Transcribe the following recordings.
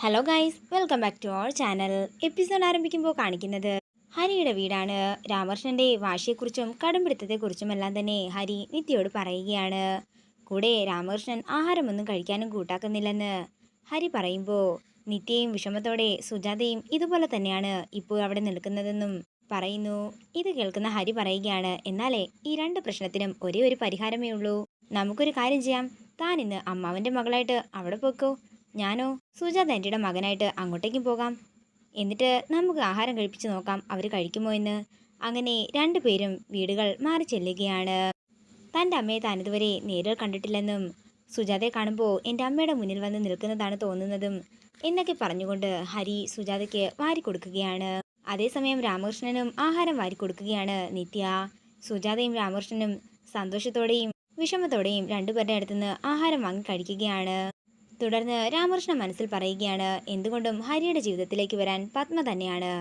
Hello guys welcome back to our channel episode ആരംഭിക്കുമ്പോൾ കാണിക്കുന്നത് ഹരിയുടെ വീടാണ്. രാമകൃഷ്ണന്റെ വാശിയെക്കുറിച്ചും കടുംപിടുത്തത്തെക്കുറിച്ചും എല്ലാം തന്നെ ഹരി നിത്യയോട് പറയുകയാണ്. കൂടെ രാമകൃഷ്ണൻ ആഹാരമൊന്നും കഴിക്കാനും കൂട്ടാക്കുന്നില്ലെന്ന് ഹരി പറയുമ്പോൾ നിത്യയും വിഷമത്തോടെ സുജാതയും ഇതുപോലെ തന്നെയാണ് ഇപ്പോൾ അവിടെ നിൽക്കുന്നതെന്നും പറയുന്നു. ഇത് കേൾക്കുന്ന ഹരി പറയുകയാണ് എന്നാലേ ഈ രണ്ട് പ്രശ്നത്തിനും ഒരേ ഒരു പരിഹാരമേ ഉള്ളൂ. നമുക്കൊരു കാര്യം ചെയ്യാം. താൻ ഇന്ന് അമ്മാവന്റെ മകളായിട്ട് അവിടെ പോക്കോ. ഞാനോ സുജാത ആന്റിയുടെ മകനായിട്ട് അങ്ങോട്ടേക്കും പോകാം. എന്നിട്ട് നമുക്ക് ആഹാരം കഴിപ്പിച്ച് നോക്കാം അവർ കഴിക്കുമോ എന്ന്. അങ്ങനെ രണ്ടുപേരും വീടുകൾ മാറി ചെല്ലുകയാണ്. തന്റെ അമ്മയെ താനിതുവരെ നേരിൽ കണ്ടിട്ടില്ലെന്നും സുജാതയെ കാണുമ്പോൾ എന്റെ അമ്മയുടെ മുന്നിൽ വന്ന് നിൽക്കുന്നതാണ് തോന്നുന്നതും എന്നൊക്കെ പറഞ്ഞുകൊണ്ട് ഹരി സുജാതയ്ക്ക് വാരി കൊടുക്കുകയാണ് അതേസമയം രാമകൃഷ്ണനും ആഹാരം വാരി കൊടുക്കുകയാണ് നിത്യ. സുജാതയും രാമകൃഷ്ണനും സന്തോഷത്തോടെയും വിഷമത്തോടെയും രണ്ടുപേരുടെ അടുത്തുനിന്ന് ആഹാരം വാങ്ങി കഴിക്കുകയാണ്. തുടർന്ന് രാമകൃഷ്ണൻ മനസ്സിൽ പറയുകയാണ് എന്തുകൊണ്ടും ഹരിയുടെ ജീവിതത്തിലേക്ക് വരാൻ പത്മ തന്നെയാണ്.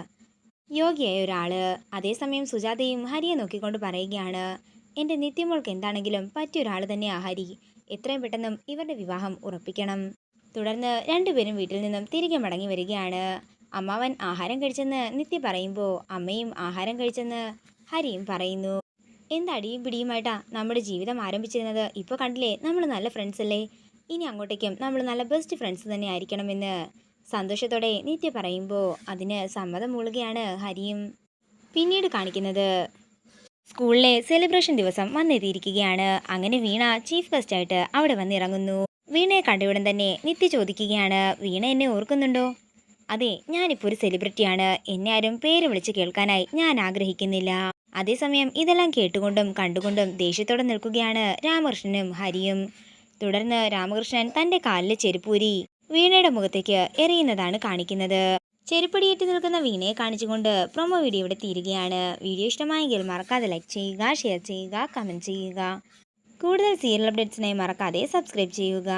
യോഗിയായ ഒരാൾ. അതേസമയം സുജാതയും ഹരിയെ നോക്കിക്കൊണ്ട് പറയുകയാണ് എന്റെ നിത്യമോൾക്ക് എന്താണെങ്കിലും പറ്റിയ ഒരാൾ തന്നെയാ ഹരി. എത്രയും പെട്ടെന്നും ഇവരുടെ വിവാഹം ഉറപ്പിക്കണം തുടർന്ന് രണ്ടുപേരും വീട്ടിൽ നിന്നും തിരികെ മടങ്ങി വരികയാണ്. അമ്മാവൻ ആഹാരം കഴിച്ചെന്ന് നിത്യ പറയുമ്പോൾ അമ്മയും ആഹാരം കഴിച്ചെന്ന് ഹരിയും പറയുന്നു. എന്തടിയും പിടിയുമായിട്ടാ നമ്മുടെ ജീവിതം ആരംഭിച്ചിരുന്നത്? ഇപ്പോൾ കണ്ടില്ലേ നമ്മൾ നല്ല ഫ്രണ്ട്സ് അല്ലേ? ഇനി അങ്ങോട്ടേക്കും. നമ്മൾ നല്ല ബെസ്റ്റ് ഫ്രണ്ട്സ് തന്നെ ആയിരിക്കണമെന്ന് സന്തോഷത്തോടെ നിത്യ പറയുമ്പോൾ അതിന് സമ്മതം മൂളുകയാണ് ഹരിയും. പിന്നീട് കാണിക്കുന്നത് സ്കൂളിലെ സെലിബ്രേഷൻ ദിവസം വന്നെത്തിയിരിക്കുകയാണ്. അങ്ങനെ വീണ ചീഫ് ഗസ്റ്റായിട്ട് അവിടെ വന്നിറങ്ങുന്നു. വീണയെ കണ്ടയുടൻ തന്നെ നിത്യ ചോദിക്കുകയാണ് വീണ എന്നെ ഓർക്കുന്നുണ്ടോ? അതെ ഞാനിപ്പോൾ ഒരു സെലിബ്രിറ്റിയാണ് എന്നെ ആരും പേര് വിളിച്ച് കേൾക്കാനായി ഞാൻ ആഗ്രഹിക്കുന്നില്ല. അതേസമയം ഇതെല്ലാം കേട്ടുകൊണ്ടും കണ്ടുകൊണ്ടും ദേഷ്യത്തോടെ നിൽക്കുകയാണ് രാമകൃഷ്ണനും ഹരിയും. തുടർന്ന് രാമകൃഷ്ണൻ തന്റെ കാലിലെ ചെരുപ്പൂരി വീണയുടെ മുഖത്തേക്ക് എറിയുന്നതാണ് കാണിക്കുന്നത്. ചെരുപ്പടിയേറ്റ് നിൽക്കുന്ന വീണയെ കാണിച്ചുകൊണ്ട് പ്രൊമോ വീഡിയോ ഇവിടെ തീരുകയാണ്. വീഡിയോ ഇഷ്ടമായെങ്കിൽ മറക്കാതെ ലൈക്ക് ചെയ്യുക ഷെയർ ചെയ്യുക കമന്റ് ചെയ്യുക. കൂടുതൽ സീരിയൽ അപ്ഡേറ്റ്സിനായി മറക്കാതെ സബ്സ്ക്രൈബ് ചെയ്യുക.